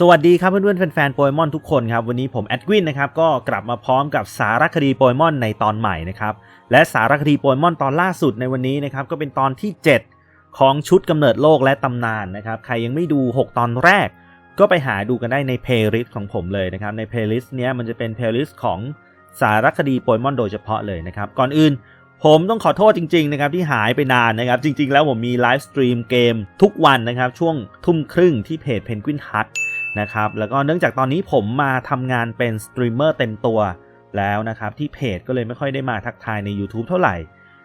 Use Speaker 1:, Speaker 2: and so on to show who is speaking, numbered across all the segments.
Speaker 1: สวัสดีครับเพื่อนๆแฟนๆโปเกมอนทุกคนครับวันนี้ผมแอดวินนะครับก็กลับมาพร้อมกับสารคดีโปเกมอนในตอนใหม่นะครับและสารคดีโปเกมอนตอนล่าสุดในวันนี้นะครับก็เป็นตอนที่ 7 ของชุดกำเนิดโลกและตำนานนะครับใครยังไม่ดู 6 ตอนแรก ก็ไปหาดูกันได้ในเพลย์ลิสต์ของผมเลยนะครับในเพลย์ลิสต์เนี้ยมันจะเป็นเพลย์ลิสต์ของสารคดีโปเกมอนโดยเฉพาะเลยนะครับก่อนอื่นผมต้องขอโทษจริงๆนะครับที่หายไปนานนะครับจริง ๆ แล้วผมมีไลฟ์สตรีมเกมทุกวันนะครับช่วงทุ่มครึ่งที่เพจ Penguin Hut นะครับแล้วก็เนื่องจากตอนนี้ผมมาทำงานเป็นสตรีมเมอร์เต็มตัวแล้วนะครับที่เพจก็เลยไม่ค่อยได้มาทักทายใน YouTube เท่าไหร่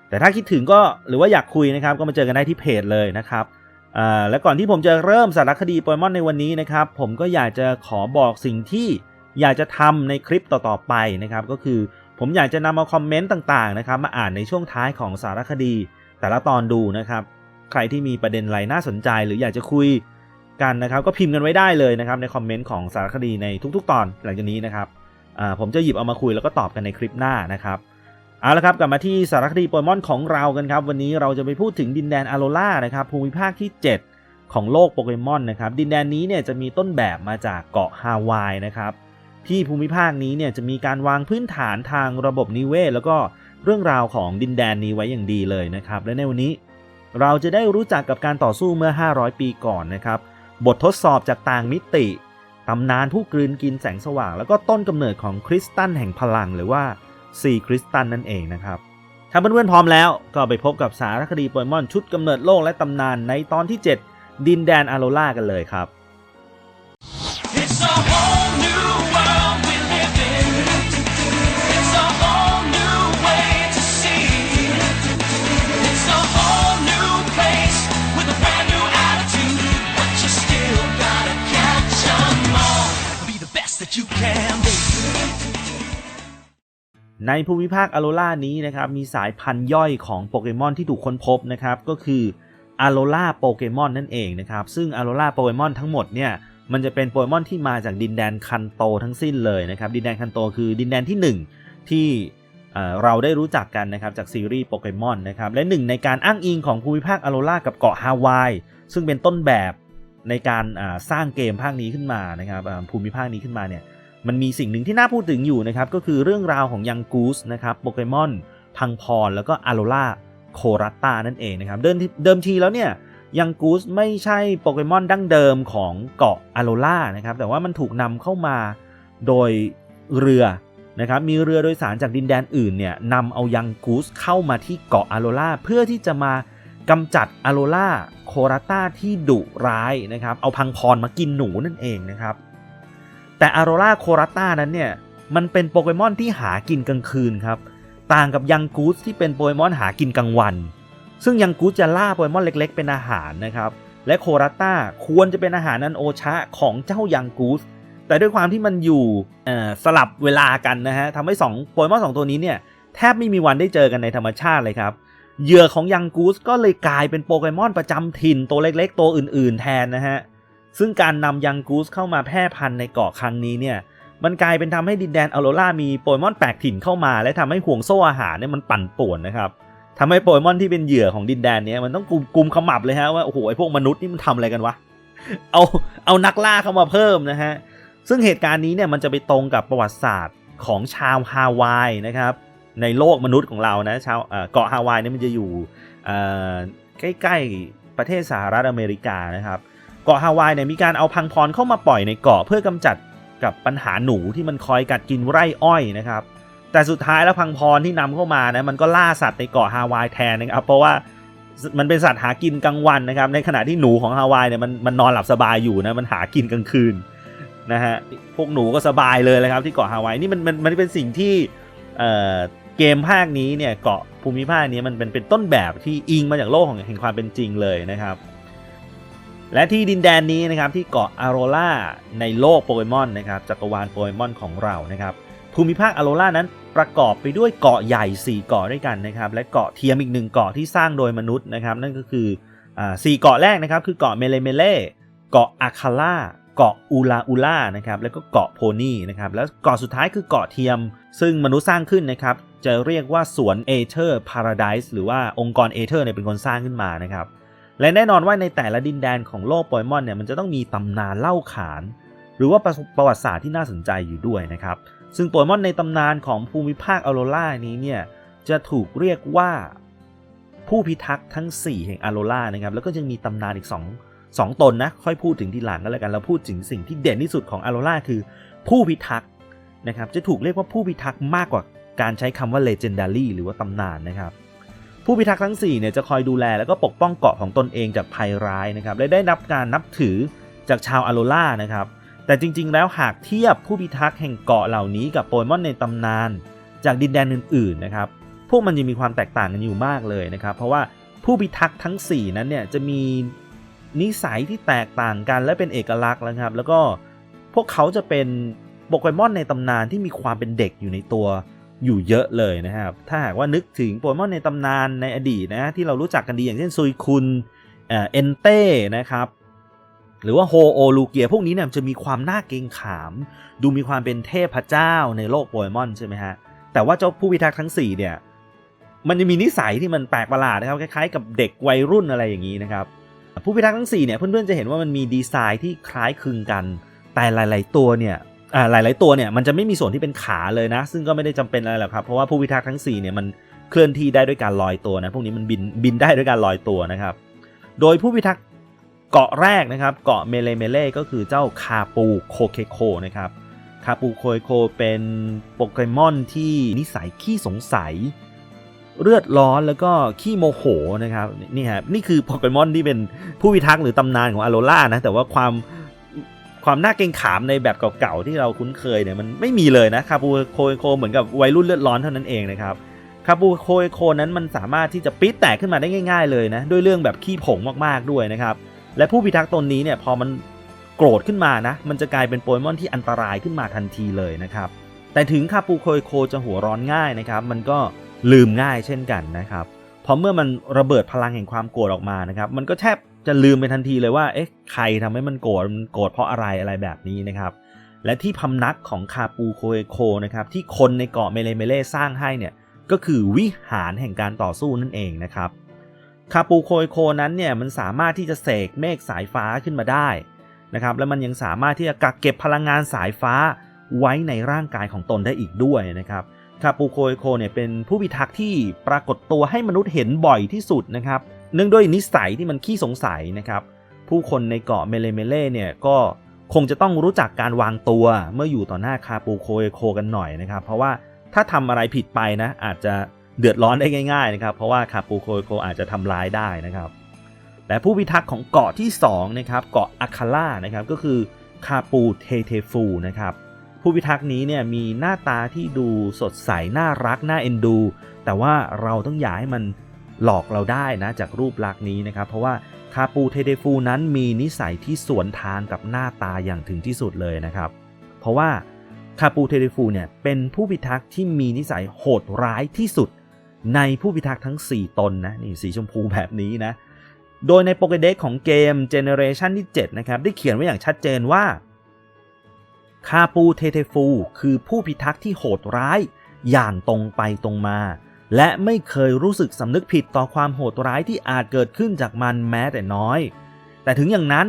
Speaker 1: แต่ถ้าคิดถึงก็หรือว่าอยากคุยนะครับก็มาเจอกันได้ที่เพจเลยนะครับและก่อนที่ผมจะเริ่มสารคดีโปเกมอนในวันนี้นะครับผมก็อยากจะขอบอกสิ่งที่อยากจะทำในคลิปต่อๆไปนะครับก็คือผมอยากจะนำเอาคอมเมนต์ต่างๆนะครับมาอ่านในช่วงท้ายของสารคดี แต่ละตอนดูนะครับใครที่มีประเด็นอะไรน่าสนใจ หรืออยากจะคุย กันนะครับก็พิมพ์กันไว้ได้เลยนะครับในคอมเมนต์ของสารคดีในทุกๆ ตอนหลังจากนี้นะครับผมจะหยิบเอามาคุยแล้วก็ตอบกันในคลิปหน้านะครับเอาละครับกลับมาที่สารคดีโปเกมอนของเรากันครับ วันนี้เราจะไปพูดถึงดินแดนอาโรล่านะครับภูมิภาคที่ 7 ของโลกโปเกมอนนะครับดินแดนนี้เนี่ยจะมีต้นแบบมาจากเกาะฮาวายนะครับที่ภูมิภาคนี้เนี่ยจะมีการวางพื้นฐานทางระบบนิเวศ แล้วก็เรื่องราวของดินแดนนี้ไว้อย่างดีเลยนะครับและในวันนี้เราจะได้รู้จักกับการต่อสู้เมื่อ 500 ปีก่อนนะครับ บททดสอบจากต่างมิติ ตำนานผู้กลืนกินแสงสว่าง แล้วก็ต้นกำเนิดของคริสตัลแห่งพลังหรือว่าซีคริสตัลนั่นเองนะครับ ถ้าเพื่อนๆพร้อมแล้วก็ไปพบกับสารคดีโปเกมอนชุดกำเนิดโลกและตำนานในตอนที่ 7 ดินแดนอาโรล่ากันเลยครับ
Speaker 2: It's a home.
Speaker 1: ในภูมิภาคอโรล่านี้นะครับมีสายพันธุ์ย่อยของโปเกมอนที่ถูกค้นพบนะครับก็คืออโรล่าโปเกมอนนั่นเองนะครับซึ่งอโรล่าโปเกมอนทั้งหมดเนี่ยมันจะเป็นโปเกมอนที่มาจากดินแดนคันโตทั้งสิ้นเลยนะครับดินแดนคันโตคือดินแดนที่ 1 ที่เอ่เราได้รู้จักกันนะครับจากซีรีส์โปเกมอนนะครับและหนึ่งในการอ้างอิงของภูมิภาคอโรล่ากับเกาะฮาวายซึ่งเป็นต้นแบบในการสร้างเกมภาคนี้ขึ้นมานะครับภูมิภาคนี้ขึ้นมาเนี่ย มันมีสิ่งหนึ่งที่น่าพูดถึงอยู่นะครับ ก็คือเรื่องราวของยังกูสนะครับโปเกมอนพังพร แล้วก็อาโรล่าโครัตตานั่นเองนะครับ เดิมทีเดิมทีแล้วเนี่ยยังกูสไม่ใช่โปเกมอนดั้งเดิมของเกาะอาโรล่านะครับ แต่ว่ามันถูกนำเข้ามาโดยเรือนะครับ มีเรือโดยสารจากดินแดนอื่นเนี่ยนำเอายังกูสเข้ามาที่เกาะอาโรล่าเพื่อที่จะมากำจัดอาโรล่าโครัตตาที่ดุร้ายนะครับ เอาพังพรมากินหนูนั่นเองนะครับ แต่อ r โร a าโครัตตานั้นเนี่ยมันเป็นโปเกมอนที่หากินกลางคืนครับ ต่างกับยังกูสที่เป็นโปเกมอนหากินกลางวัน ซึ่งยังกูสจะล่าโปเกมอนเล็ก ๆ เป็นอาหารนะครับ และโครัตตาควรจะเป็นอาหารนันโอชะของเจ้ายังกูสแต่ด้วยความที่มันอยู่สลับเวลากันนะฮะทำให้สองโปเกมอนสองตัวนี้เนี่ยแทบไม่มีวันได้เจอกันในธรรมชาติเลยครับเหยื่อของยังกูสก็เลยกลายเป็นโปเกมอนประจำถิ่นตัวเล็ก ๆ ตัวอื่น ๆ แทนนะฮะ ซึ่งการนำยังกูสเข้ามาแพร่พันธุ์ในเกาะครั้งนี้เนี่ยมันกลายเป็นทำให้ดินแดนอโรล่ามีโปเกมอนแปลกถิ่นเข้ามา และทำให้ห่วงโซ่อาหารเนี่ยมันปั่นป่วนนะครับทำให้โปเกมอนที่เป็นเหยื่อของดินแดนเนี้ยมันต้องกุมกุมขมับเลยฮะว่าโอ้โหไอพวกมนุษย์นี่มันทำอะไรกันวะเอาเอานักล่าเข้ามาเพิ่มนะฮะซึ่งเหตุการณ์นี้เนี่ยมันจะไปตรงกับประวัติศาสตร์ของชาวฮาวายนะครับในโลกมนุษย์ของเรานะชาวเกาะฮาวายเนี่ยมันจะอยู่ใกล้ๆประเทศสหรัฐอเมริกานะครับ เกาะฮาวายเนี่ยมีการเอาพังพรเข้ามาปล่อยในเกาะเพื่อกำจัดกับปัญหาหนูที่มันคอยกัดกินไร่อ้อยนะครับแต่สุดท้ายแล้วพังพรที่นำเข้ามานะมันก็ล่าสัตว์ในเกาะฮาวายแทนนะครับเพราะว่ามันเป็นสัตว์หากินกลางวันนะครับ ในขณะที่หนูของฮาวายเนี่ยมันมันนอนหลับสบายอยู่นะมันหากินกลางคืนนะฮะพวกหนูก็สบายเลยเลยครับที่เกาะฮาวายนี่มันมันมันเป็นสิ่งที่เอ่อเกมภาคนี้เนี่ยเกาะภูมิภาคนี้มันเป็นเป็นต้นแบบที่อิงมาจากโลกของแห่งความเป็นจริงเลยนะครับ และที่ดินแดนนี้นะครับที่เกาะอาโรล่าในโลกโปเกมอนนะครับจักรวาลโปเกมอนของเรานะครับภูมิภาคอาโรล่านั้นประกอบไปด้วยเกาะใหญ่ 4 เกาะด้วยกันนะครับและเกาะเทียมอีกหนึ่งเกาะที่สร้างโดยมนุษย์นะครับนั่นก็คืออ่าสี่เกาะแรกนะครับคือเกาะเมเลเมเล่เกาะอาคาล่าเกาะอูลาอูล่านะครับแล้วก็เกาะโพนี่นะครับแล้วเกาะสุดท้ายคือเกาะเทียม ซึ่งมนุษย์สร้างขึ้นนะครับจะเรียกว่าสวนเอเธอร์พาราไดส์หรือว่าองค์กรเอเธอร์เนี่ยเป็นคนสร้างขึ้นมานะครับ และแน่นอนว่าในแต่ละดินแดนของโลกโปเกมอนเนี่ยมันจะต้องมีตำนานเล่าขาน หรือว่าประประวัติศาสตร์ที่น่าสนใจอยู่ด้วยนะครับ ซึ่งโปเกมอนในตำนานของภูมิภาคอโรล่านี้เนี่ยจะถูกเรียกว่าผู้พิทักษ์ทั้ง 4 แห่งอโรล่านะครับแล้วก็จะมีตำนานอีก 2 2 ตนนะค่อยพูดถึงทีหลังก็แล้วกันเราพูดถึงสิ่งที่เด่นที่สุดของอโรล่าคือผู้พิทักษ์นะครับจะถูกเรียกว่าผู้พิทักษ์มากกว่าการใช้คำว่า legendary หรือว่าตำนานนะครับ ผู้พิทักษ์ทั้ง4เนี่ยจะคอยดูแลแล้วก็ปกป้องเกาะของตนเองจากภัยร้ายนะครับและได้รับการนับถือจากชาวอโรล่านะครับ แต่จริงๆ แล้วหากเทียบผู้พิทักษ์แห่งเกาะเหล่านี้กับโปเกมอนในตำนานจากดินแดนอื่นๆนะครับ พวกมันจะมีความแตกต่างกันอยู่มากเลยนะครับ เพราะว่าผู้พิทักษ์ทั้ง 4 นั้นเนี่ยจะมีนิสัยที่แตกต่างกันและเป็นเอกลักษณ์นะครับ แล้วก็พวกเขาจะเป็นโปเกมอนในตำนานที่มีความเป็นเด็กอยู่ในตัว อยู่เยอะเลยนะครับ ถ้าหากว่านึกถึงโปเกมอนในตำนานในอดีตนะที่เรารู้จักกันดีอย่างเช่นซุยคุนเอ่อเอนเต้นะครับหรือว่าโฮโอลูเกียพวกนี้เนี่ยจะมีความน่าเกรงขาม ดูมีความเป็นเทพเจ้าในโลกโปเกมอนใช่ไหมฮะ แต่ว่าเจ้าผู้พิทักษ์ทั้ง 4 เนี่ย มันจะมีนิสัยที่มันแปลกประหลาดนะครับ คล้ายๆ กับเด็กวัยรุ่นอะไรอย่างนี้นะครับ ผู้พิทักษ์ทั้ง 4 เนี่ยเพื่อนๆจะเห็นว่ามันมีดีไซน์ที่คล้ายคลึงกัน แต่หลาย ๆ ตัวเนี่ย หลาย ๆ ตัวเนี่ยมันจะไม่มีส่วนที่เป็นขาเลยนะ ซึ่งก็ไม่ได้จำเป็นอะไรหรอกครับ เพราะว่าผู้พิทักษ์ทั้ง4เนี่ยมันเคลื่อนที่ได้ด้วยการลอยตัวนะ พวกนี้มันบินบินได้ด้วยการลอยตัวนะครับ โดยผู้พิทักษ์เกาะแรกนะครับ เกาะเมเลเมเล่ก็คือเจ้าคาปูโคเคโคนะครับ คาปูโคเคโคเป็นโปเกมอนที่นิสัยขี้สงสัย เลือดร้อนแล้วก็ขี้โมโหนะครับ นี่ฮะนี่คือโปเกมอนที่เป็นผู้พิทักษ์หรือตำนานของอโรล่านะ แต่ว่าความ ความน่าเกรงขามในแบบเก่าๆที่เราคุ้นเคยเนี่ยมันไม่มีเลยนะคาปูโคโคเหมือนกับวัยรุ่นเลือดร้อนเท่านั้นเองนะครับคาปูโคโคนั้นมันสามารถที่จะปี๊ดแตกขึ้นมาได้ง่าย ๆ เลยนะด้วยเรื่องแบบขี้ผงมากๆด้วยนะครับและผู้พิทักษ์ตนนี้เนี่ยพอมันโกรธขึ้นมานะมันจะกลายเป็นโปเกมอนที่อันตรายขึ้นมาทันทีเลยนะครับแต่ถึงคาปูโคโคจะหัวร้อนง่ายนะครับมันก็ลืมง่ายเช่นกันนะครับพราะเมื่อมันระเบิดพลังแห่งความโกรธออกมานะครับมันก็แทบ จะลืมไปทันทีเลยว่า เอ๊ะ ใครทำให้มันโกรธ มันโกรธเพราะอะไรอะไรแบบนี้นะครับ และที่พำนักของคาปูโคยโคนะครับ ที่คนในเกาะเมเลเมเลสร้างให้เนี่ย ก็คือวิหารแห่งการต่อสู้นั่นเองนะครับ คาปูโคยโคนั้นเนี่ย มันสามารถที่จะเสกเมฆสายฟ้าขึ้นมาได้นะครับ และมันยังสามารถที่จะกักเก็บพลังงานสายฟ้าไว้ในร่างกายของตนได้อีกด้วยนะครับคาปูโคยโคเนี่ยเป็นผู้พิทักษ์ที่ปรากฏตัวให้มนุษย์เห็นบ่อยที่สุดนะครับ เนื่องด้วยนิสัยที่มันขี้สงสัยนะครับ ผู้คนในเกาะเมเลเมเล่เนี่ยก็คงจะต้องรู้จักการวางตัวเมื่ออยู่ต่อหน้าคาปูโคยโคกันหน่อยนะครับ เพราะว่าถ้าทำอะไรผิดไปนะ อาจจะเดือดร้อนได้ง่าย ๆ นะครับ เพราะว่าคาปูโคยโคอาจจะทำร้ายได้นะครับ และผู้พิทักษ์ของเกาะที่2นะครับเกาะอาคาล่านะครับก็คือคาปูเทเทฟูนะครับผู้พิทักษ์นี้เนี่ยมีหน้าตาที่ดูสดใสน่ารักน่าเอ็นดู แต่ว่าเราต้องอย่าให้มัน หลอกเราได้นะจากรูปลักษณ์นี้นะครับ เพราะว่าคาปูเทเทฟูนั้นมีนิสัยที่สวนทางกับหน้าตาอย่างถึงที่สุดเลยนะครับ เพราะว่าคาปูเทเทฟูเนี่ยเป็นผู้พิทักษ์ที่มีนิสัยโหดร้ายที่สุด ในผู้พิทักษ์ทั้ง 4 ตนนะนี่สีชมพูแบบนี้นะ โดยในโปเกเด็กของเกมเจเนเรชันที่ 7 นะครับ ได้เขียนไว้อย่างชัดเจนว่าคาปูเทเทฟู คือผู้พิทักษ์ที่โหดร้ายอย่างตรงไปตรงมา และไม่เคยรู้สึกสำนึกผิดต่อความโหดร้ายที่อาจเกิดขึ้นจากมันแม้แต่น้อย แต่ถึงอย่างนั้น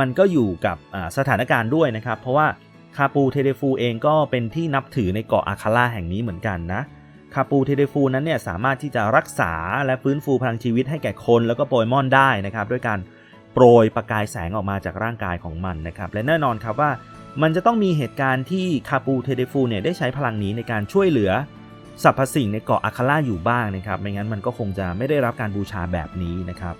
Speaker 1: มันก็อยู่กับสถานการณ์ด้วยนะครับ เพราะว่าคาปูเทเทฟูเองก็เป็นที่นับถือในเกาะอาคาล่าแห่งนี้เหมือนกันนะคาปูเทเดฟูนั้นเนี่ยสามารถที่จะรักษาและฟื้นฟูพลังชีวิตให้แก่คนแล้วก็โปเกมอนได้นะครับ ด้วยการโปรยประกายแสงออกมาจากร่างกายของมันนะครับ และแน่นอนครับว่ามันจะต้องมีเหตุการณ์ที่คาปูเทเดฟูเนี่ยได้ใช้พลังนี้ในการช่วยเหลือ สรรพสิ่งในเกาะอาคาล่าอยู่บ้างนะครับ ไม่งั้นมันก็คงจะไม่ได้รับการบูชาแบบนี้นะครับ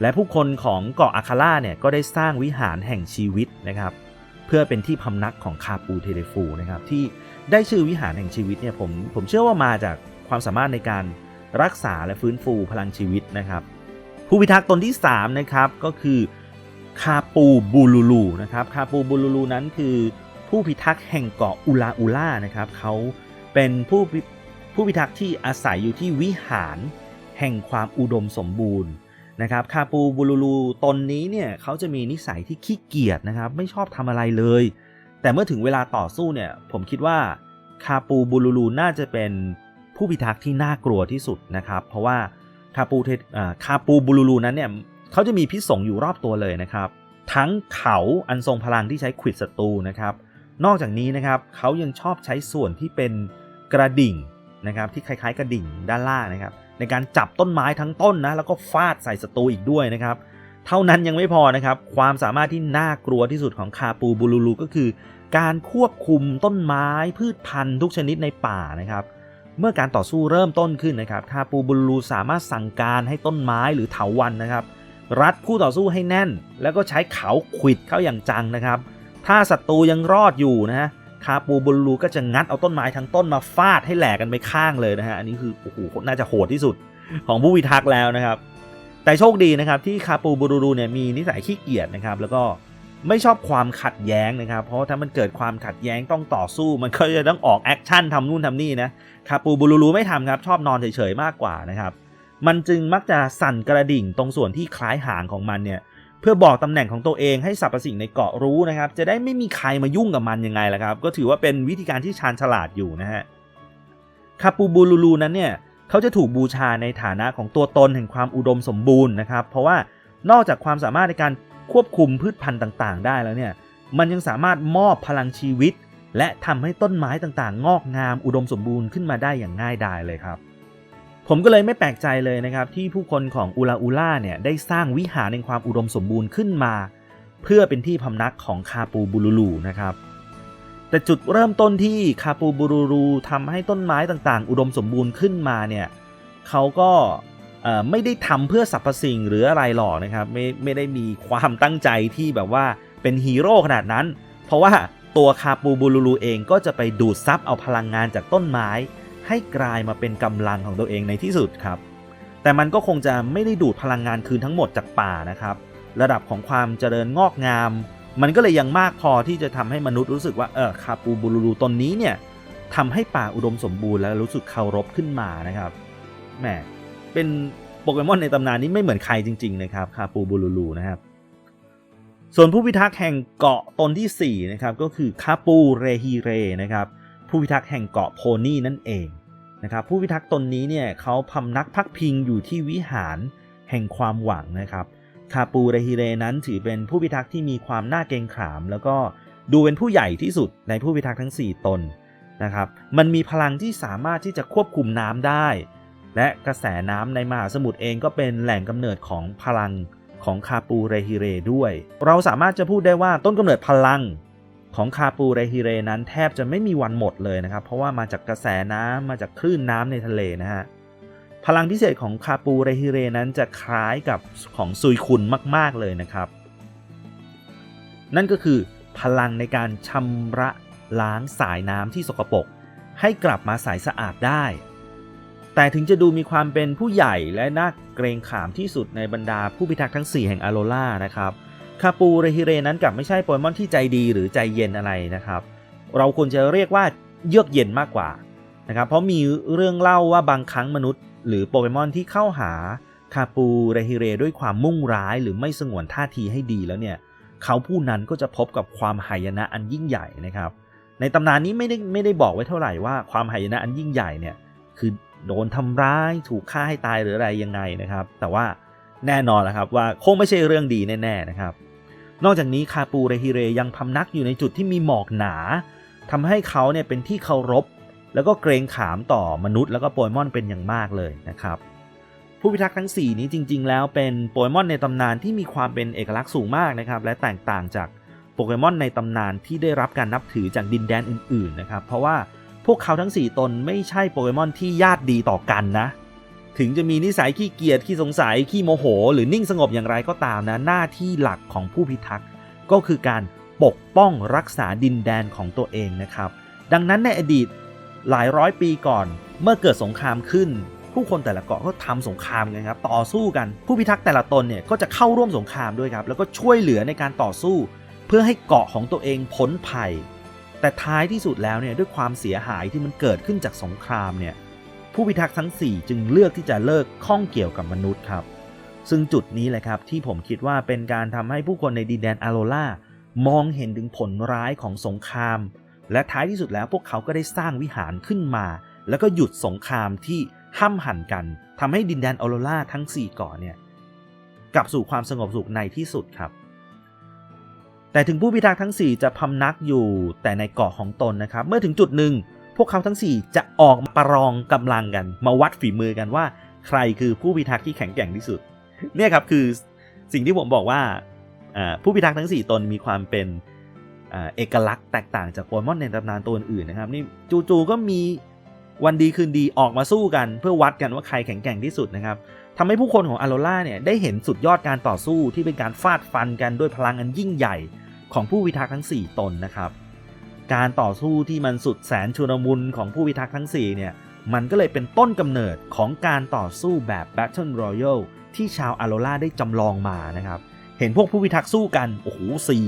Speaker 1: และผู้คนของเกาะอาคาล่าเนี่ยก็ได้สร้างวิหารแห่งชีวิตนะครับ เพื่อเป็นที่พำนักของคาปูเทเดฟูนะครับที่ได้ชื่อวิหารแห่งชีวิตเนี่ยผมผมเชื่อว่ามาจากความสามารถในการรักษาและฟื้นฟูพลังชีวิตนะครับ ผู้พิทักษ์ตนที่3นะครับก็คือคาปูบูลูลูนะครับคาปูบูลูลูนั้นคือผู้พิทักษ์แห่งเกาะอุลาอุล่านะครับเขา เป็นผู้ผู้พิทักษ์ที่อาศัยอยู่ที่วิหารแห่งความอุดมสมบูรณ์นะครับคาปูบูลูลูตนนี้เนี่ยเขาจะมีนิสัยที่ขี้เกียจนะครับไม่ชอบทำอะไรเลย แต่เมื่อถึงเวลาต่อสู้เนี่ยผมคิดว่าคาปูบูลูลูน่าจะเป็นผู้พิทักษ์ที่น่ากลัวที่สุดนะครับเพราะว่าคาปูเทคาปูบูลูลูนั้นเนี่ยเขาจะมีพิษสงอยู่รอบตัวเลยนะครับ ทั้งเขาอันทรงพลังที่ใช้ขวิดศัตรูนะครับ นอกจากนี้นะครับเขายังชอบใช้ส่วนที่เป็น กระดิ่งนะครับที่คล้ายๆกระดิ่งด้านล่างนะครับ ในการจับต้นไม้ทั้งต้นนะแล้วก็ฟาดใส่ศัตรูอีกด้วยนะครับ เท่านั้นยังไม่พอนะครับ ความสามารถที่น่ากลัวที่สุดของคาปูบูลูลูก็คือ การควบคุมต้นไม้พืชพันธุ์ทุกชนิดในป่านะครับเมื่อการต่อสู้เริ่มต้นขึ้นนะครับคาปูบูลูลูสามารถสั่งการให้ต้นไม้หรือเถาวันนะครับ รัดคู่ต่อสู้ให้แน่น แล้วก็ใช้เขาขวิดเข้าอย่างจังนะครับ ถ้าศัตรูยังรอดอยู่นะฮะ คาปูบูลูลูก็จะงัดเอาต้นไม้ทั้งต้นมาฟาดให้แหลกกันไปข้างเลยนะฮะอันนี้คือโอ้โหน่าจะโหดที่สุดของผู้พิทักษ์แล้วนะครับ แต่โชคดีนะครับที่คาปูบูรูรูเนี่ยมีนิสัยขี้เกียจนะครับ แล้วก็ไม่ชอบความขัดแย้งนะครับ เพราะถ้ามันเกิดความขัดแย้งต้องต่อสู้ มันก็จะต้องออกแอคชั่นทำนู่นทำนี่นะคาปูบูรูรูไม่ทำครับ ชอบนอนเฉยๆมากกว่านะครับ มันจึงมักจะสั่นกระดิ่งตรงส่วนที่คล้ายหางของมันเนี่ย เพื่อบอกตำแหน่งของตัวเองให้สรรพสิ่งในเกาะรู้นะครับ จะได้ไม่มีใครมายุ่งกับมันยังไงล่ะครับ ก็ถือว่าเป็นวิธีการที่ชาญฉลาดอยู่นะฮะคาปูบูลูรูนั้นเนี่ยเขาจะถูกบูชาในฐานะของตัวตนแห่งความอุดมสมบูรณ์นะครับ เพราะว่านอกจากความสามารถในการควบคุมพืชพันธุ์ต่างๆ ได้แล้วเนี่ยมันยังสามารถมอบพลังชีวิต และทำให้ต้นไม้ต่างๆ งอกงามอุดมสมบูรณ์ขึ้นมาได้อย่างง่ายดายเลยครับ ผมก็เลยไม่แปลกใจเลยนะครับ ที่ผู้คนของอูลาอูล่าเนี่ยได้สร้างวิหารในความอุดมสมบูรณ์ขึ้นมา เพื่อเป็นที่พำนักของคาปูบูลูลูนะครับแต่จุดเริ่มต้นที่คาปูบูรูรูทำให้ต้นไม้ต่างๆ อุดมสมบูรณ์ขึ้นมาเนี่ยเขาก็ไม่ได้ทำเพื่อสรรพสิ่งหรืออะไรหรอกนะครับไม่ไม่ได้มีความตั้งใจที่แบบว่าเป็นฮีโร่ขนาดนั้น เพราะว่าตัวคาปูบูรูรูเองก็จะไปดูดซับเอาพลังงานจากต้นไม้ ให้กลายมาเป็นกำลังของตัวเองในที่สุดครับ แต่มันก็คงจะไม่ได้ดูดพลังงานคืนทั้งหมดจากป่านะครับ ระดับของความเจริญงอกงาม มันก็เลยยังมากพอที่จะทำให้มนุษย์รู้สึกว่าเออคาปูบูรูรูตนนี้เนี่ยทำให้ป่าอุดมสมบูรณ์และรู้สึกเคารพขึ้นมานะครับแหมเป็นโปเกมอนในตำนานนี้ไม่เหมือนใครจริงๆนะครับคาปูบูรูรูนะครับ ส่วนผู้พิทักษ์แห่งเกาะตนที่4นะครับก็คือคาปูเรฮิเรนะครับ ผู้พิทักษ์แห่งเกาะโพนี่นั่นเองนะครับผู้พิทักษ์ตนนี้เนี่ยเขาพำนักพักพิงอยู่ที่วิหารแห่งความหวังนะครับคาปูเรฮิเรนั้นถือเป็นผู้พิทักษ์ที่มีความน่าเกรงขาม แล้วก็ดูเป็นผู้ใหญ่ที่สุดในผู้พิทักษ์ทั้ง 4 ตนนะครับมันมีพลังที่สามารถที่จะควบคุมน้ำได้ และกระแสน้ำในมหาสมุทรเองก็เป็นแหล่งกำเนิดของพลังของคาปูเรฮิเรด้วย เราสามารถจะพูดได้ว่าต้นกำเนิดพลัง ของคาปูเรฮิเรนั้นแทบจะไม่มีวันหมดเลยนะครับ เพราะว่ามาจากกระแสน้ำมาจากคลื่นน้ำในทะเลนะฮะพลังพิเศษของคาปูเรฮิเรนั้นจะคล้ายกับของซุยคุนมาก ๆเลยนะครับ นั่นก็คือพลังในการชำระล้างสายน้ำที่สกปรกให้กลับมาใสสะอาดได้ แต่ถึงจะดูมีความเป็นผู้ใหญ่และน่าเกรงขามที่สุดในบรรดาผู้พิทักษ์ทั้ง 4 แห่งอโรล่านะครับ คาปูเรฮิเรนั้นกลับไม่ใช่โปเกมอนที่ใจดีหรือใจเย็นอะไรนะครับ เราควรจะเรียกว่าเยือกเย็นมากกว่านะครับ เพราะมีเรื่องเล่าว่าบางครั้งมนุษย์ หรือโปเกมอนที่เข้าหาคาปูเรฮิเรด้วยความมุ่งร้ายหรือไม่สงวนท่าทีให้ดีแล้วเนี่ย เขาผู้นั้นก็จะพบกับความหายนะอันยิ่งใหญ่นะครับ ในตำนานนี้ไม่ได้ไม่ได้บอกไว้เท่าไหร่ว่าความหายนะอันยิ่งใหญ่เนี่ยคือโดนทำร้ายถูกฆ่าให้ตายหรืออะไรยังไงนะครับ แต่ว่าแน่นอนแล้วครับว่าคงไม่ใช่เรื่องดีแน่ๆนะครับ นอกจากนี้คาปูเรฮิเรยังพำนักอยู่ในจุดที่มีหมอกหนาทำให้เขาเนี่ยเป็นที่เคารพ แล้วก็เกรงขามต่อมนุษย์แล้วก็โปเกมอนเป็นอย่างมากเลยนะครับ ผู้พิทักษ์ทั้ง 4 นี้จริง ๆ แล้วเป็นโปเกมอนในตำนานที่มีความเป็นเอกลักษณ์สูงมากนะครับ และแตกต่างจากโปเกมอนในตำนานที่ได้รับการนับถือจากดินแดนอื่น ๆ นะครับ เพราะว่าพวกเขาทั้ง 4 ตนไม่ใช่โปเกมอนที่ญาติดีต่อกันนะ ถึงจะมีนิสัยขี้เกียจขี้สงสัยขี้โมโห หรือนิ่งสงบอย่างไรก็ตามนะหน้าที่หลักของผู้พิทักษ์ก็คือการปกป้องรักษาดินแดนของตัวเองนะครับ ดังนั้นในอดีตหลายร้อยปีก่อน เมื่อเกิดสงครามขึ้น ผู้คนแต่ละเกาะก็ทำสงครามกันครับต่อสู้กันผู้พิทักษ์แต่ละตนเนี่ยก็จะเข้าร่วมสงครามด้วยครับ แล้วก็ช่วยเหลือในการต่อสู้ เพื่อให้เกาะของตัวเองพ้นภัย แต่ท้ายที่สุดแล้วเนี่ยด้วยความเสียหายที่มันเกิดขึ้นจากสงครามเนี่ย ผู้พิทักษ์ทั้ง 4 จึงเลือกที่จะเลิกข้องเกี่ยวกับมนุษย์ครับ ซึ่งจุดนี้แหละครับที่ผมคิดว่าเป็นการทำให้ผู้คนในดินแดนอาโรล่ามองเห็นถึงผลร้ายของสงคราม และท้ายที่สุดแล้วพวกเขาก็ได้สร้างวิหารขึ้นมา แล้วก็หยุดสงครามที่ห้ำหั่นกันทำให้ดินแดนอาโรล่าทั้ง 4 เกาะเนี่ยกลับสู่ความสงบสุขในที่สุดครับ แต่ถึงผู้พิทักษ์ทั้ง 4 จะพำนักอยู่แต่ในเกาะของตนนะครับ เมื่อถึงจุดหนึ่ง วกเขาทั้ง 4 จะออกมาประลองกำลังกัน มาวัดฝีมือกันว่า ใครคือผู้พิทักษ์ที่แข็งแกร่งที่สุด เนี่ยครับคือสิ่งที่ผมบอกว่าผู้พิทักษ์ทั้ง 4 ตนมีความเป็นอเอกลักษณ์แตกต่างจากโปเกมอนในตำนานตัวอื่นนะครับนี่จู่ๆก็มีวันดีคืนดีออกมาสู้กัน เพื่อวัดกันว่าใครแข็งแกร่งที่สุดนะครับทำให้ผู้คนของอโรล่าเนี่ยได้เห็นสุดยอดการต่อสู้ที่เป็นการฟาดฟันกันด้วยพลังอันยิ่งใหญ่ของผู้พิทักษ์ทั้ง 4 ตนนะครับ การต่อสู้ที่มันสุดแสนชุลมุนของผู้พิทักษ์ทั้ง 4 เนี่ย มันก็เลยเป็นต้นกำเนิดของการต่อสู้แบบ Battle Royale ที่ชาวอโรล่าได้จำลองมานะครับ เห็นพวกผู้พิทักษ์สู้กัน โอ้โหสี่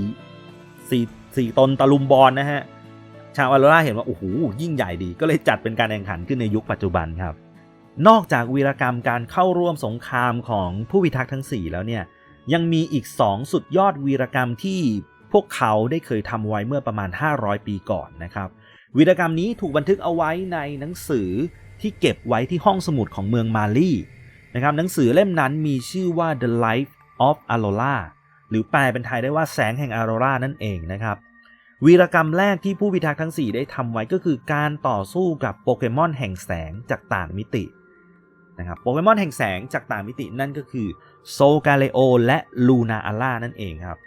Speaker 1: สี่สี่ตนตะลุมบอลนะฮะ ชาวอโรล่าเห็นว่า โอ้โห ยิ่งใหญ่ดี ก็เลยจัดเป็นการแข่งขันขึ้นในยุคปัจจุบันครับ นอกจากวีรกรรมการเข้าร่วมสงครามของผู้พิทักษ์ทั้ง 4 แล้วเนี่ย ยังมีอีก 2 สุดยอดวีรกรรมที่ พวกเขาได้เคยทำไว้เมื่อประมาณ 500 ปีก่อนนะครับ วีรกรรมนี้ถูกบันทึกเอาไว้ในหนังสือที่เก็บไว้ที่ห้องสมุดของเมืองมาลีนะครับหนังสือเล่มนั้นมีชื่อว่า The Life of Aurora หรือแปลเป็นไทยได้ว่าแสงแห่งอ r โรรานั่นเองนะครับวีรกรรมแรกที่ผู้พิทักษ์ทั้ง 4 ได้ทำไว้ก็คือการต่อสู้กับโปเกมอนแห่งแสงจากต่างมิตินะครับโปเกมอนแห่งแสงจากต่างมิตินั่นก็คือโซกาเลโอและลูนาอาล่านั่นเองครับ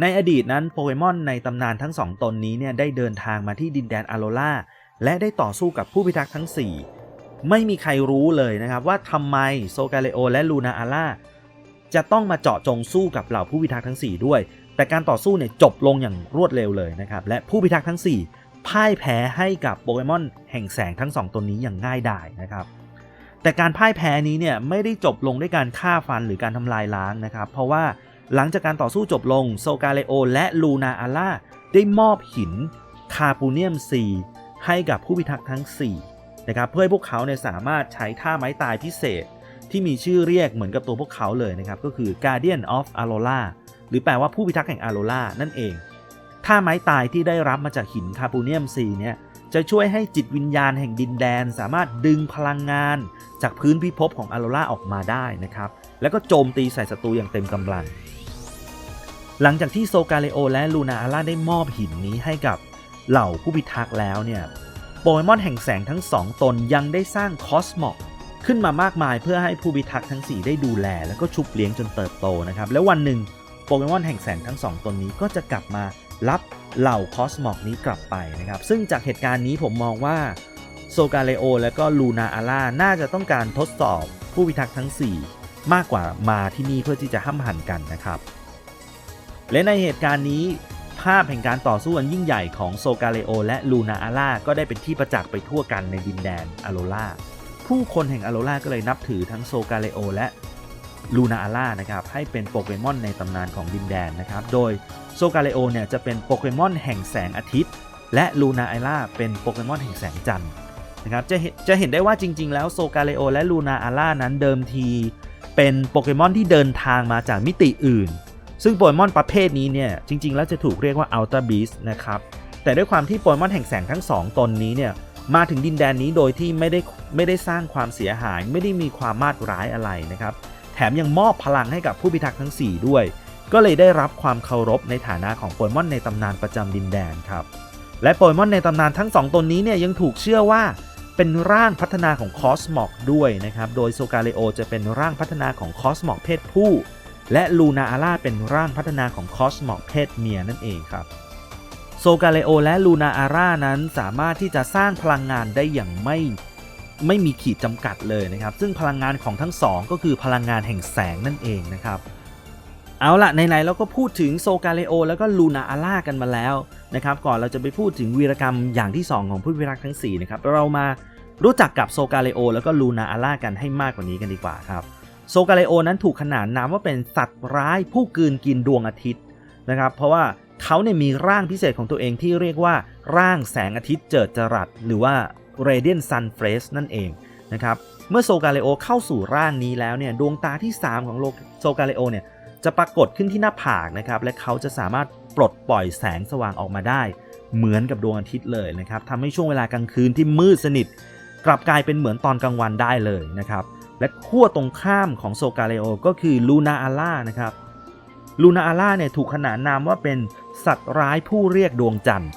Speaker 1: ในอดีตนั้นโปเกมอนในตำนานทั้งสองตนนี้เนี่ยได้เดินทางมาที่ดินแดนอโรล่าและได้ต่อสู้กับผู้พิทักษ์ทั้ง 4 ไม่มีใครรู้เลยนะครับว่าทำไมโซกาเลโอและลูนาอาล่าจะต้องมาเจาะจงสู้กับเหล่าผู้พิทักษ์ทั้ง 4 ด้วย แต่การต่อสู้เนี่ยจบลงอย่างรวดเร็วเลยนะครับ และผู้พิทักษ์ทั้ง 4 พ่ายแพ้ให้กับโปเกมอนแห่งแสงทั้งสองตนนี้อย่างง่ายดายนะครับ แต่การพ่ายแพ้นี้เนี่ยไม่ได้จบลงด้วยการฆ่าฟันหรือการทำลายล้างนะครับ เพราะว่า หลังจากการต่อสู้จบลงโซกาเลโอและลูนาอาล่าได้มอบหินคาปูเนียมซีให้กับผู้พิทักษ์ทั้ง 4 นะครับเพื่อให้พวกเขาเนี่ยสามารถใช้ท่าไม้ตายพิเศษ ที่มีชื่อเรียกเหมือนกับตัวพวกเขาเลยนะครับ ก็คือ Guardian of Aurora หรือแปลว่าผู้พิทักษ์แห่งอ r โรรานั่นเอง ท่าไม้ตายที่ได้รับมาจากหินคาปูเนียมซีเนี่ยจะช่วยให้จิตวิญญาณแห่งดินแดนสามารถดึงพลังงาน จากพื้นพิภพของอ r โรราออกมาได้นะครับ แล้วก็โจมตีใส่ศัตรูอย่างเต็มกำลัง หลังจากที่โซกาเลโอและลูนาอาร่าได้มอบหินนี้ให้กับเหล่าผู้พิทักษ์แล้วเนี่ยโปเกมอนแห่งแสงทั้งสองตนยังได้สร้างคอสมอกขึ้นมามากมายเพื่อให้ผู้พิทักษ์ทั้ง 4 ได้ดูแล แล้วก็ชุบเลี้ยงจนเติบโตนะครับ แล้ววันหนึ่งโปเกมอนแห่งแสงทั้งสองตนนี้ก็จะกลับมารับเหล่าคอสมอกนี้กลับไปนะครับ ซึ่งจากเหตุการณ์นี้ผมมองว่าโซกาเลโอและก็ลูนาอาร่าน่าจะต้องการทดสอบผู้พิทักษ์ทั้ง 4 มากกว่ามาที่นี่เพื่อที่จะห้ำหันกันนะครับ และในเหตุการณ์นี้ ภาพแห่งการต่อสู้อันยิ่งใหญ่ของโซกาเลโอและลูนาอาร่าก็ได้เป็นที่ประจักษ์ไปทั่วกันในดินแดนอโรล่าผู้คนแห่งอโรล่าก็เลยนับถือทั้งโซกาเลโอและลูนาอาร่านะครับให้เป็นโปเกมอนในตำนานของดินแดนนะครับโดยโซกาเลโอเนี่ยจะเป็นโปเกมอนแห่งแสงอาทิตย์ และลูนาอาร่าเป็นโปเกมอนแห่งแสงจันทร์นะครับจะเห็นจะเห็นได้ว่าจริง ๆ แล้วโซกาเลโอและลูนาอาร่านั้นเดิมที เป็นโปเกมอนที่เดินทางมาจากมิติอื่น ซึ่งโปเกมอนประเภทนี้เนี่ยจริง ๆ แล้วจะถูกเรียกว่า Ultra Beast นะครับแต่ด้วยความที่โปเกมอนแห่งแสงทั้ง 2 ตนนี้เนี่ยมาถึงดินแดนนี้โดยที่ไม่ได้ไม่ได้สร้างความเสียหาย ไม่ได้มีความมาดร้ายอะไรนะครับแถมยังมอบพลังให้กับผู้พิทักษ์ทั้ง 4 ด้วย ก็เลยได้รับความเคารพในฐานะของโปเกมอนในตำนานประจำดินแดนครับและโปเกมอนในตำนานทั้ง 2 ตนนี้เนี่ยยังถูกเชื่อว่าเป็นร่างพัฒนาของคอสมอกด้วยนะครับ โดยโซกาเลโอจะเป็นร่างพัฒนาของคอสมอกเพศผู้ และลูนาอาร่าเป็นร่างพัฒนาของคอสมอกเพศเมียนั่นเองครับโซกาเลโอและลูนาอาร่านั้นสามารถที่จะสร้างพลังงานได้อย่างไม่ไม่มีขีดจำกัดเลยนะครับ ซึ่งพลังงานของทั้งสองก็คือพลังงานแห่งแสงนั่นเองนะครับเอาละไหนๆเราก็พูดถึงโซกาเลโอแล้วก็ลูนาอาร่ากันมาแล้วนะครับ ก่อนเราจะไปพูดถึงวีรกรรมอย่างที่ 2 ของผู้พิทักษ์ทั้ง4นะครับเรามารู้จักกับโซกาเลโอแล้วก็ลูนาอาร่ากันให้มากกว่านี้กันดีกว่าครับ โซกาเลโอนั้นถูกขนานนามว่าเป็นสัตว์ร้ายผู้กืนกินดวงอาทิตย์นะครับ เพราะว่าเขาเนี่ยมีร่างพิเศษของตัวเองที่เรียกว่าร่างแสงอาทิตย์เจิดจรัสหรือว่า Radiant Sun Face นั่นเองนะครับ เมื่อโซกาเลโอเข้าสู่ร่างนี้แล้วเนี่ยดวงตาที่ 3 ของโลโซกาเลโอเนี่ยจะปรากฏขึ้นที่หน้าผากนะครับและเขาจะสามารถปลดปล่อยแสงสว่างออกมาได้ เหมือนกับดวงอาทิตย์เลยนะครับทำให้ช่วงเวลากลางคืนที่มืดสนิท กลับกลายเป็นเหมือนตอนกลางวันได้เลยนะครับ และขั้วตรงข้ามของโซกาเลโอก็คือลูนาอาร่านะครับลูนาอาร่าเนี่ยถูกขนานนามว่าเป็นสัตว์ร้ายผู้เรียกดวงจันทร์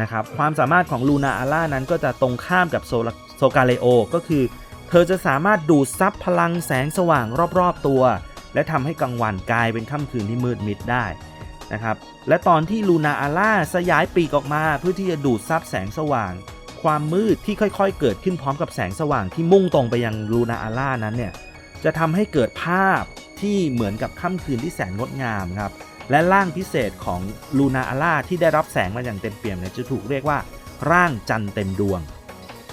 Speaker 1: นะครับความสามารถของลูนาอาร่านั้นก็จะตรงข้ามกับโซลโซกาเลโอก็คือ เธอจะสามารถดูดซับพลังแสงสว่างรอบๆตัว และทำให้กลางวันกลายเป็นค่ำคืนที่มืดมิดได้นะครับและตอนที่ลูนาอาร่าสยายปีกออกมาเพื่อที่จะดูดซับแสงสว่าง ความมืดที่ค่อยๆ เกิดขึ้นพร้อมกับแสงสว่างที่มุ่งตรงไปยังลูนาอาร่านั้นเนี่ยจะทำให้เกิดภาพที่เหมือนกับค่ำคืนที่แสนงดงามครับและร่างพิเศษของลูนาอาร่าที่ได้รับแสงมาอย่างเต็มเปี่ยมเนี่ยจะถูกเรียกว่า ร่างจันทร์เต็มดวง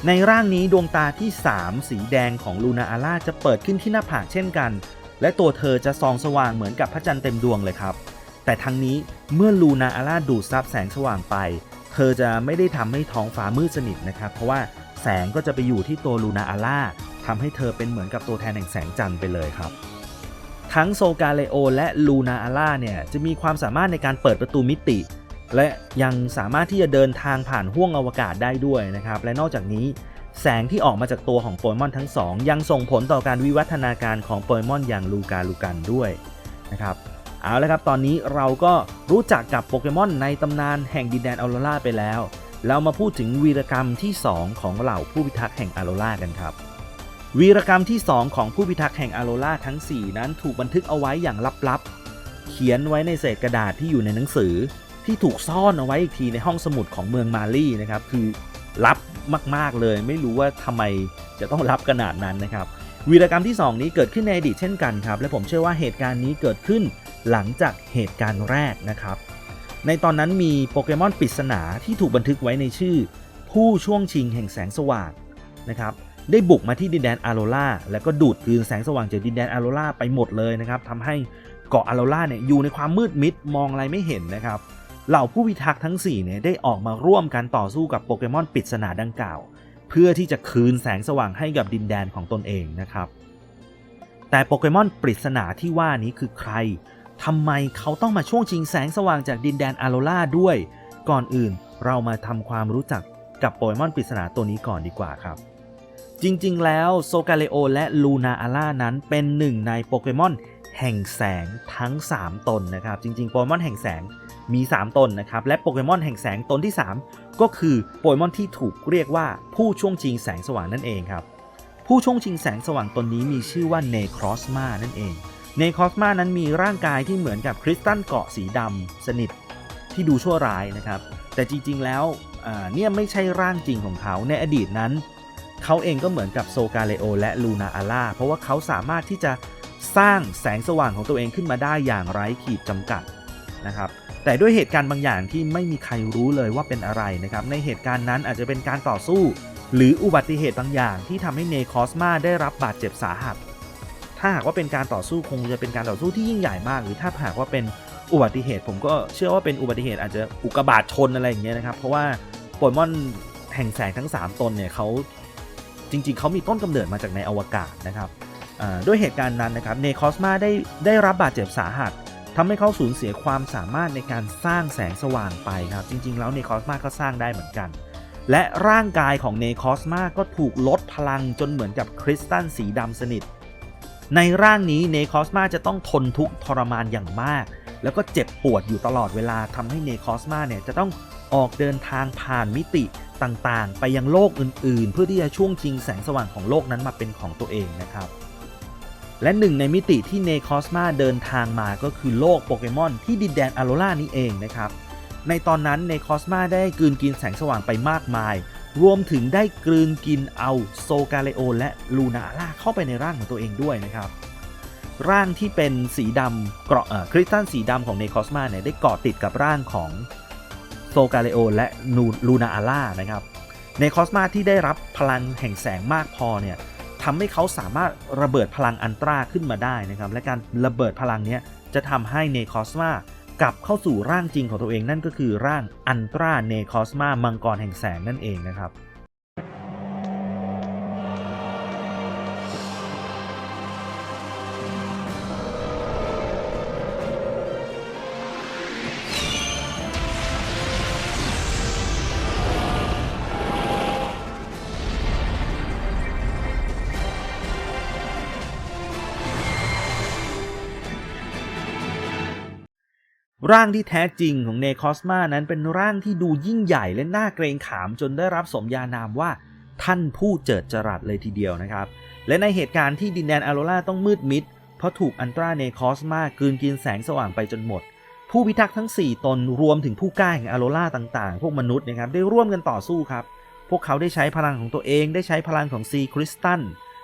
Speaker 1: ในร่างนี้ดวงตาที่ 3 สีแดงของลูนาอาร่าจะเปิดขึ้นที่หน้าผากเช่นกัน และตัวเธอจะส่องสว่างเหมือนกับพระจันทร์เต็มดวงเลยครับ แต่ทั้งนี้เมื่อลูนาอาร่าดูดซับแสงสว่างไป เธอจะไม่ได้ทำให้ท้องฟ้ามืดสนิทนะครับ เพราะว่าแสงก็จะไปอยู่ที่ตัวลูนาอาร่าทำให้เธอเป็นเหมือนกับตัวแทนแห่งแสงจันทร์ไปเลยครับ ทั้งโซกาเลโอและลูนาอาร่าเนี่ยจะมีความสามารถในการเปิดประตูมิติ และยังสามารถที่จะเดินทางผ่านห้วงอวกาศได้ด้วยนะครับ และนอกจากนี้ แสงที่ออกมาจากตัวของโปเกมอนทั้งสองยังส่งผลต่อการวิวัฒนาการของโปเกมอนอย่างลูกาลูกันด้วยนะครับ เอาละครับ ตอนนี้เราก็รู้จักกับโปเกมอนในตำนานแห่งดินแดนออโรราไปแล้ว เรามาพูดถึงวีรกรรมที่ 2 ของเหล่าผู้พิทักษ์แห่งอโรรากันครับ วีรกรรมที่ 2 ของผู้พิทักษ์แห่งอโรราทั้ง 4 นั้นถูกบันทึกเอาไว้อย่างลับๆ เขียนไว้ในเศษกระดาษที่อยู่ในหนังสือ ที่ถูกซ่อนเอาไว้อีกทีในห้องสมุดของเมืองมาลี่นะครับ คือลับมากๆเลย ไม่รู้ว่าทำไมจะต้องลับขนาดนั้นนะครับ วีรกรรมที่ 2 นี้เกิดขึ้นในอดีตเช่นกันครับ และผมเชื่อว่าเหตุการณ์นี้เกิดขึ้นหลังจากเหตุการณ์แรกนะครับ ในตอนนั้นมีโปเกมอนปริศนาที่ถูกบันทึกไว้ในชื่อ ผู้ช่วงชิงแห่งแสงสว่างนะครับได้บุกมาที่ดินแดนอาโรราแล้วก็ดูดกลืนแสงสว่างจากดินแดนอาโรราไปหมดเลยนะครับทำให้เกาะอาโรราเนี่ยอยู่ในความมืดมิดมองอะไรไม่เห็นนะครับเหล่าผู้พิทักษ์ทั้ง4เนี่ยได้ออกมาร่วมกันต่อสู้กับโปเกมอนปริศนาดังกล่าว เพื่อที่จะคืนแสงสว่างให้กับดินแดนของตนเองนะครับ แต่โปเกมอนปริศนาที่ว่านี้คือใครทำไมเขาต้องมาช่วงชิงแสงสว่างจากดินแดนอาโรราด้วย ก่อนอื่นเรามาทำความรู้จักกับโปเกมอนปริศนาตัวนี้ก่อนดีกว่าครับจริงๆ แล้วโซกาเลโอและลูนาอาร่านั้นเป็นหนึ่งในโปเกมอนแห่งแสงทั้ง 3 ตนนะครับ จริงๆ โปเกมอนแห่งแสงมี 3 ตนนะครับ และโปเกมอนแห่งแสงตนที่ 3 ก็คือโปเกมอนที่ถูกเรียกว่าผู้ช่วงชิงแสงสว่างนั่นเองครับ ผู้ช่วงชิงแสงสว่างตนนี้มีชื่อว่าเนครอสมานั่นเอง เนครอสมานั้นมีร่างกายที่เหมือนกับคริสตัลเกาะสีดำสนิทที่ดูชั่วร้ายนะครับ แต่จริงๆแล้วเนี่ยไม่ใช่ร่างจริงของเขาในอดีตนั้น เขาเองก็เหมือนกับโซกาเลโอและลูนาอาร่าเพราะว่าเขาสามารถที่จะสร้างแสงสว่างของตัวเองขึ้นมาได้อย่างไร้ขีดจำกัดนะครับ แต่ด้วยเหตุการณ์บางอย่างที่ไม่มีใครรู้เลยว่าเป็นอะไรนะครับ ในเหตุการณ์นั้นอาจจะเป็นการต่อสู้ หรืออุบัติเหตุบางอย่างที่ทำให้เนคอสมาได้รับบาดเจ็บสาหัส ถ้าหากว่าเป็นการต่อสู้คงจะเป็นการต่อสู้ที่ยิ่งใหญ่มาก หรือถ้าหากว่าเป็นอุบัติเหตุ ผมก็เชื่อว่าเป็นอุบัติเหตุอาจจะอุกกาบาตชนอะไรอย่างเงี้ยนะครับ เพราะว่าโปเกมอนแห่งแสงทั้ง 3 ตนเนี่ยเขาจริงๆ เขามีต้นกำเนิดมาจากในอวกาศนะครับด้วยเหตุการณ์นั้นนะครับเนคอสมาได้ได้รับบาดเจ็บสาหัส ทำให้เขาสูญเสียความสามารถในการสร้างแสงสว่างไปครับ จริง ๆ แล้วเนคอสมาก็สร้างได้เหมือนกัน และร่างกายของเนคอสมาก็ถูกลดพลังจนเหมือนกับคริสตัลสีดำสนิท ในร่างนี้เนคอสมาจะต้องทนทุกข์ทรมานอย่างมาก แล้วก็เจ็บปวดอยู่ตลอดเวลาทำให้เนคอสมาเนี่ยจะต้องออกเดินทางผ่านมิติต่างๆ ไปยังโลกอื่น ๆ เพื่อที่จะช่วงชิงแสงสว่างของโลกนั้นมาเป็นของตัวเองนะครับ และหนึ่งในมิติที่เนคอสมาเดินทางมาก็คือโลกโปเกมอนที่ดินแดนอโรรานี้เองนะครับ ในตอนนั้นเนคอสมาได้กลืนกินแสงสว่างไปมากมาย รวมถึงได้กลืนกินเอาโซกาเลโอและลูนาอาร่าเข้าไปในร่างของตัวเองด้วยนะครับ ร่างที่เป็นสีดำเกราะคริสตัลสีดำของเนคอสมาเนี่ยได้เกาะติดกับร่างของโซกาเลโอและลูนาอาร่านะครับ เนคอสมาที่ได้รับพลังแห่งแสงมากพอเนี่ย ทำให้เขาสามารถระเบิดพลังอันตราขึ้นมาได้นะครับ และการระเบิดพลังนี้จะทำให้เนคอสมากลับเข้าสู่ร่างจริงของตัวเองนั่นก็คือร่างอันตราเนคอสมามังกรแห่งแสงนั่นเองนะครับ ร่างที่แท้จริงของเนคอสมานั้นเป็นร่างที่ดูยิ่งใหญ่และน่าเกรงขามจนได้รับสมญานามว่าท่านผู้เจิดจรัสเลยทีเดียวนะครับ และในเหตุการณ์ที่ดินแดนอโรราต้องมืดมิด เพราะถูกอันตราเนคอสมากลืนกินแสงสว่างไปจนหมด ผู้พิทักษ์ทั้ง 4 ตนรวมถึงผู้กล้าแห่งอโรราต่างๆ พวกมนุษย์นะครับได้ร่วมกันต่อสู้ครับ พวกเขาได้ใช้พลังของตัวเองได้ใช้พลังของซีคริสตัล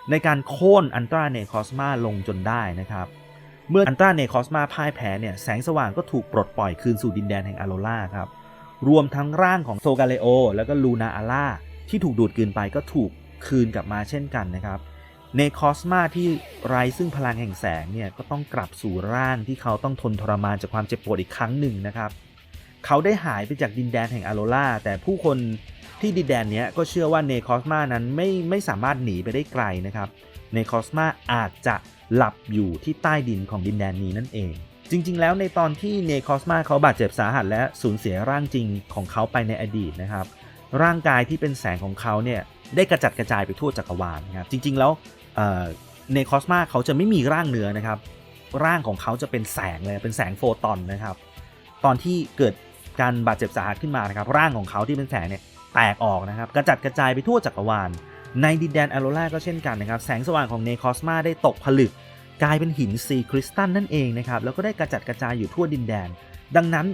Speaker 1: ในการโค่นอันตราเนคอสมาลงจนได้นะครับ เมื่ออันตราเนคอสมาพ่ายแพ้เนี่ยแสงสว่างก็ถูกปลดปล่อยคืนสู่ดินแดนแห่งอโรราครับ รวมทั้งร่างของโซกาเลโอ แล้วก็ลูนาอาล่าที่ถูกดูดกลืนไปก็ถูกคืนกลับมาเช่นกันนะครับเนคอสมาที่ไร้ซึ่งพลังแห่งแสงเนี่ยก็ต้องกลับสู่ร่างที่เขาต้องทนทรมานจากความเจ็บปวดอีกครั้งหนึ่งนะครับ เขาได้หายไปจากดินแดนแห่งอโรราแต่ผู้คนที่ดินแดนนี้ก็เชื่อว่าเนคอสมานั้นไม่ไม่สามารถหนีไปได้ไกลนะครับเนคอสมาอาจจะ หลับอยู่ที่ใต้ดินของดินแดนนี้นั่นเอง จริง ๆ แล้วในตอนที่เนคอสมาเขาบาดเจ็บสาหัสและสูญเสียร่างจริงของเขาไปในอดีตนะครับ ร่างกายที่เป็นแสงของเขาเนี่ยได้กระจัดกระจายไปทั่วจักรวาลนะครับจริง ๆ แล้วเนคอสมาเขาจะไม่มีร่างเนื้อนะครับ ร่างของเขาจะเป็นแสงเลยเป็นแสงโฟตอนนะครับ ตอนที่เกิดการบาดเจ็บสาหัสขึ้นมานะครับ ร่างของเขาที่เป็นแสงเนี่ยแตกออกนะครับ กระจัดกระจายไปทั่วจักรวาล ในดินแดนอโรราก็เช่นกันนะครับ แสงสว่างของเนคอสมาได้ตกผลึก กลายเป็นหินซีคริสตัลนั่นเองนะครับ แล้วก็ได้กระจัดกระจายอยู่ทั่วดินแดน ดังนั้น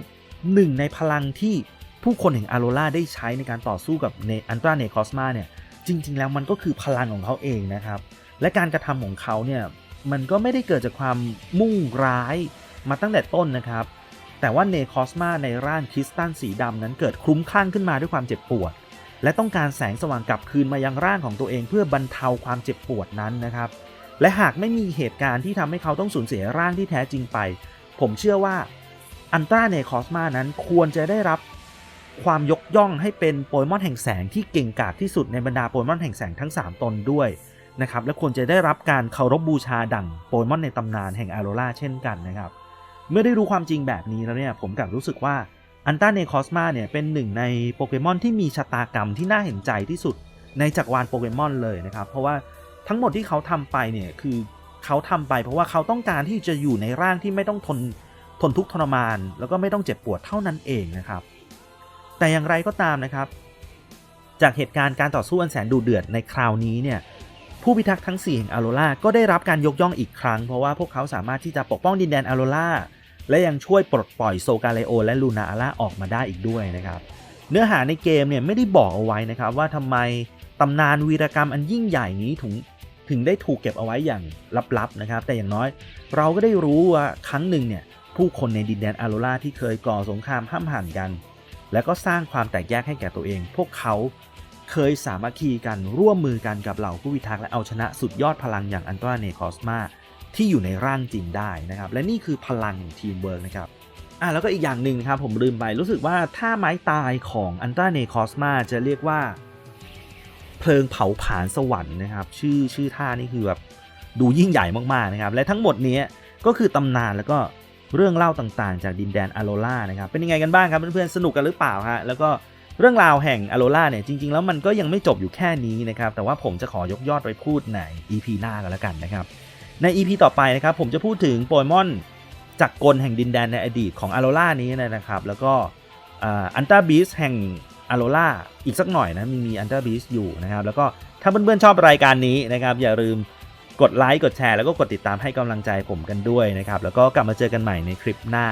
Speaker 1: หนึ่งในพลังที่ผู้คนแห่งอโรราได้ใช้ในการต่อสู้กับเนอันตราเนคอสมาเนี่ย จริง ๆ แล้วมันก็คือพลังของเขาเองนะครับ และการกระทำของเขาเนี่ย มันก็ไม่ได้เกิดจากความมุ่งร้ายมาตั้งแต่ต้นนะครับ แต่ว่าเนคอสมาในร่างคริสตัลสีดำนั้นเกิดคลุ้มคลั่งขึ้นมาด้วยความเจ็บปวด และต้องการแสงสว่างกลับคืนมายังร่างของตัวเองเพื่อบรรเทาความเจ็บปวดนั้นนะครับ และหากไม่มีเหตุการณ์ที่ทำให้เขาต้องสูญเสียร่างที่แท้จริงไป ผมเชื่อว่าอันตราเนคอสมานั้นควรจะได้รับความยกย่องให้เป็นโปเกมอนแห่งแสงที่เก่งกาจที่สุดในบรรดาโปเกมอนแห่งแสงทั้ง 3 ตนด้วยนะครับและควรจะได้รับการเคารพบูชาดั่งโปเกมอนในตำนานแห่งอาโรราเช่นกันนะครับ เมื่อได้รู้ความจริงแบบนี้แล้วเนี่ยผมกลับรู้สึกว่า อันต้าเนคอสมาเนี่ยเป็นหนึ่งในโปเกมอนที่มีชะตากรรมที่น่าเห็นใจที่สุดในจักรวาลโปเกมอนเลยนะครับ เพราะว่าทั้งหมดที่เขาทำไปเนี่ยคือเขาทำไปเพราะว่าเขาต้องการที่จะอยู่ในร่างที่ไม่ต้องทนทนทุกข์ทรมาน แล้วก็ไม่ต้องเจ็บปวดเท่านั้นเองนะครับ แต่อย่างไรก็ตามนะครับ จากเหตุการณ์การต่อสู้อันแสนดุเดือดในคราวนี้เนี่ยผู้พิทักษ์ทั้ง4แห่งอโรราก็ได้รับการยกย่องอีกครั้ง เพราะว่าพวกเขาสามารถที่จะปกป้องดินแดนอโรรา และยังช่วยปลดปล่อยโซกาเลโอและลูนาอาร่าออกมาได้อีกด้วยนะครับเนื้อหาในเกมเนี่ยไม่ได้บอกเอาไว้นะครับว่าทำไมตำนานวีรกรรมอันยิ่งใหญ่นี้ถึงถึงได้ถูกเก็บเอาไว้อย่างลับๆนะครับ แต่อย่างน้อยเราก็ได้รู้ว่าครั้งหนึ่งเนี่ยผู้คนในดินแดนอโรราที่เคยก่อสงครามห้ามหันกัน แล้วก็สร้างความแตกแยกให้แก่ตัวเอง พวกเขาเคยสามัคคีกันร่วมมือกันกับเหล่าผู้พิทักษ์และเอาชนะสุดยอดพลังอย่างอันตราเนคอสมา ที่อยู่ในร่างจริงได้นะครับ และนี่คือพลังของทีมเวิร์กนะครับอะแล้วก็อีกอย่างหนึ่งนะครับผมลืมไปรู้สึกว่าถ้าไม้ตายของอันตราเนคอสมาจะเรียกว่า เพลิงเผาผลาญสวรรค์นะครับ ชื่อชื่อท่านี่คือแบบดูยิ่งใหญ่มากๆนะครับ และทั้งหมดนี้ก็คือตำนานแล้วก็เรื่องเล่าต่างๆ จากดินแดนอโรรานะครับเป็นยังไงกันบ้างครับเพื่อนๆสนุกกันหรือเปล่าฮะแล้วก็เรื่องราวแห่งอโรราเนี่ยจริง ๆ แล้วมันก็ยังไม่จบอยู่แค่นี้นะครับแต่ว่าผมจะขอยกยอดไปพูดใน EP หน้ากันแล้วกันนะครับ ใน EP ต่อไปนะครับผมจะพูดถึงโปเกมอนจากกลแห่งดินแดนในอดีตของอโรรานี้นะครับ แล้วก็อันตาบีสแห่งอโรราอีกสักหน่อยนะมีมีอันตาบีสอยู่นะครับ แล้วก็ถ้าเพื่อนๆชอบรายการนี้นะครับ อย่าลืมกดไลค์กดแชร์แล้วก็กดติดตามให้กำลังใจผมกันด้วยนะครับ แล้วก็กลับมาเจอกันใหม่ในคลิปหน้า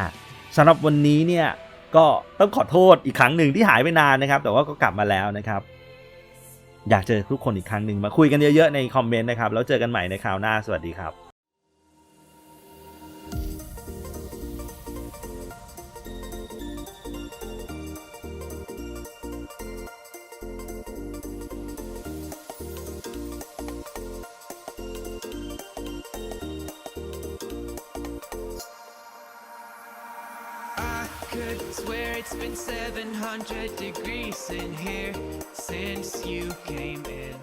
Speaker 1: สำหรับวันนี้เนี่ยก็ต้องขอโทษอีกครั้งหนึ่งที่หายไปนานนะครับ แต่ว่าก็กลับมาแล้วนะครับ อยากเจอทุกคนอีกครั้งหนึ่งมาคุยกันเยอะๆในคอมเมนต์นะครับ แล้วเจอกันใหม่ในคราวหน้าสวัสดีครับ
Speaker 2: 700 degrees in here since you came in.